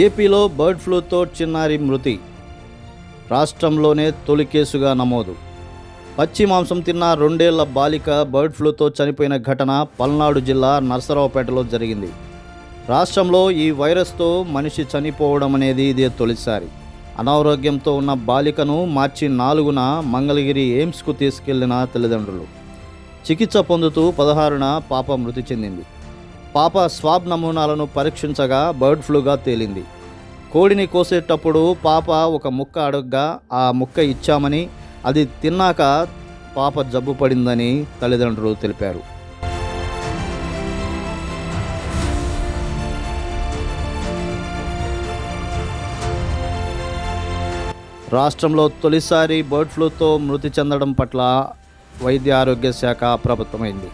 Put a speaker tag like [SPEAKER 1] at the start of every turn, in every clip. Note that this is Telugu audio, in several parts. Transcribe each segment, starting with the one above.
[SPEAKER 1] ఏపీలో బర్డ్ ఫ్లూతో చిన్నారి మృతి. రాష్ట్రంలోనే తొలి కేసుగా నమోదు. పచ్చి మాంసం తిన్న రెండేళ్ళ బాలిక బర్డ్ ఫ్లూతో చనిపోయిన ఘటన పల్నాడు జిల్లా నర్సరావుపేటలో జరిగింది. రాష్ట్రంలో ఈ వైరస్తో మనిషి చనిపోవడం అనేది ఇదే తొలిసారి. అనారోగ్యంతో ఉన్న బాలికను మార్చి నాలుగున మంగళగిరి ఎయిమ్స్కు తీసుకెళ్ళిన తల్లిదండ్రులు. చికిత్స పొందుతూ పదహారున పాప మృతి చెందింది. పాప స్వాబ్ నమూనాలను పరీక్షించగా బర్డ్ ఫ్లూగా తేలింది. కోడిని కోసేటప్పుడు పాప ఒక ముక్క అడుగ్గా ఆ ముక్క ఇచ్చామని అది తిన్నాక పాప జబ్బు పడిందని తల్లిదండ్రులు తెలిపారు. రాష్ట్రంలో తొలిసారి బర్డ్ ఫ్లూతో మృతి చెందడం పట్ల వైద్య ఆరోగ్య శాఖ ప్రభుత్వమైంది.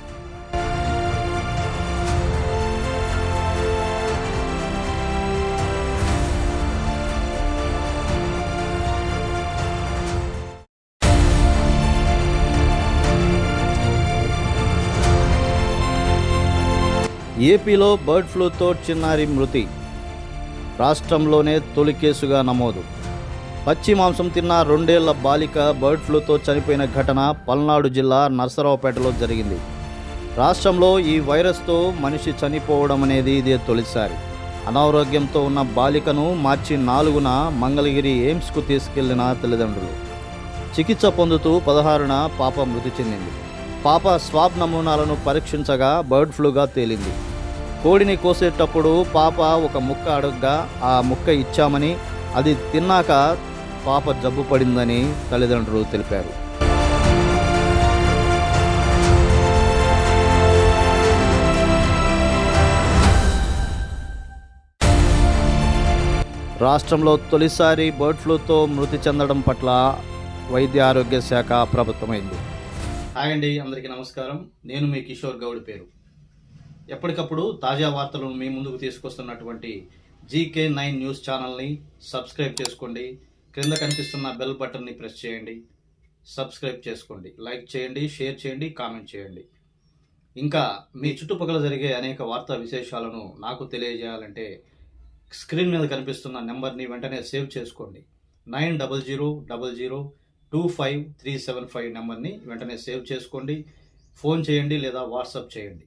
[SPEAKER 1] ఏపీలో బర్డ్ ఫ్లూతో చిన్నారి మృతి. రాష్ట్రంలోనే తొలి కేసుగా నమోదు. పచ్చి మాంసం తిన్న రెండేళ్ళ బాలిక బర్డ్ ఫ్లూతో చనిపోయిన ఘటన పల్నాడు జిల్లా నర్సరావుపేటలో జరిగింది. రాష్ట్రంలో ఈ వైరస్తో మనిషి చనిపోవడం అనేది ఇదే తొలిసారి. అనారోగ్యంతో ఉన్న బాలికను మార్చి నాలుగున మంగళగిరి ఎయిమ్స్కు తీసుకెళ్ళిన తల్లిదండ్రులు. చికిత్స పొందుతూ పదహారున పాప మృతి చెందింది. పాప స్వాబ్ నమూనాలను పరీక్షించగా బర్డ్ ఫ్లూగా తేలింది. కోడిని కోసేటప్పుడు పాప ఒక ముక్క అడుగ్గా ఆ ముక్క ఇచ్చామని అది తిన్నాక పాప జబ్బు పడిందని తల్లిదండ్రులు తెలిపారు. రాష్ట్రంలో తొలిసారి బర్డ్ ఫ్లూతో మృతి చెందడం పట్ల వైద్య ఆరోగ్య శాఖ ప్రభుత్వమైంది హాయ్ అండి అందరికీ నమస్కారం. నేను మీ కిషోర్ గౌడ్ పేరు. ఎప్పటికప్పుడు తాజా వార్తలను మీ ముందుకు తీసుకొస్తున్నటువంటి జీకే నైన్ న్యూస్ ఛానల్ని సబ్స్క్రైబ్ చేసుకోండి. క్రింద కనిపిస్తున్న బెల్ బటన్ని ప్రెస్ చేయండి. సబ్స్క్రైబ్ చేసుకోండి. లైక్ చేయండి షేర్ చేయండి కామెంట్ చేయండి. ఇంకా మీ చుట్టుపక్కల జరిగే అనేక వార్తా విశేషాలను నాకు తెలియజేయాలంటే స్క్రీన్ మీద కనిపిస్తున్న నెంబర్ని వెంటనే సేవ్ చేసుకోండి. Nine double zero double zero two five three seven five నెంబర్ని వెంటనే సేవ్ చేసుకోండి. ఫోన్ చేయండి లేదా వాట్సాప్ చేయండి.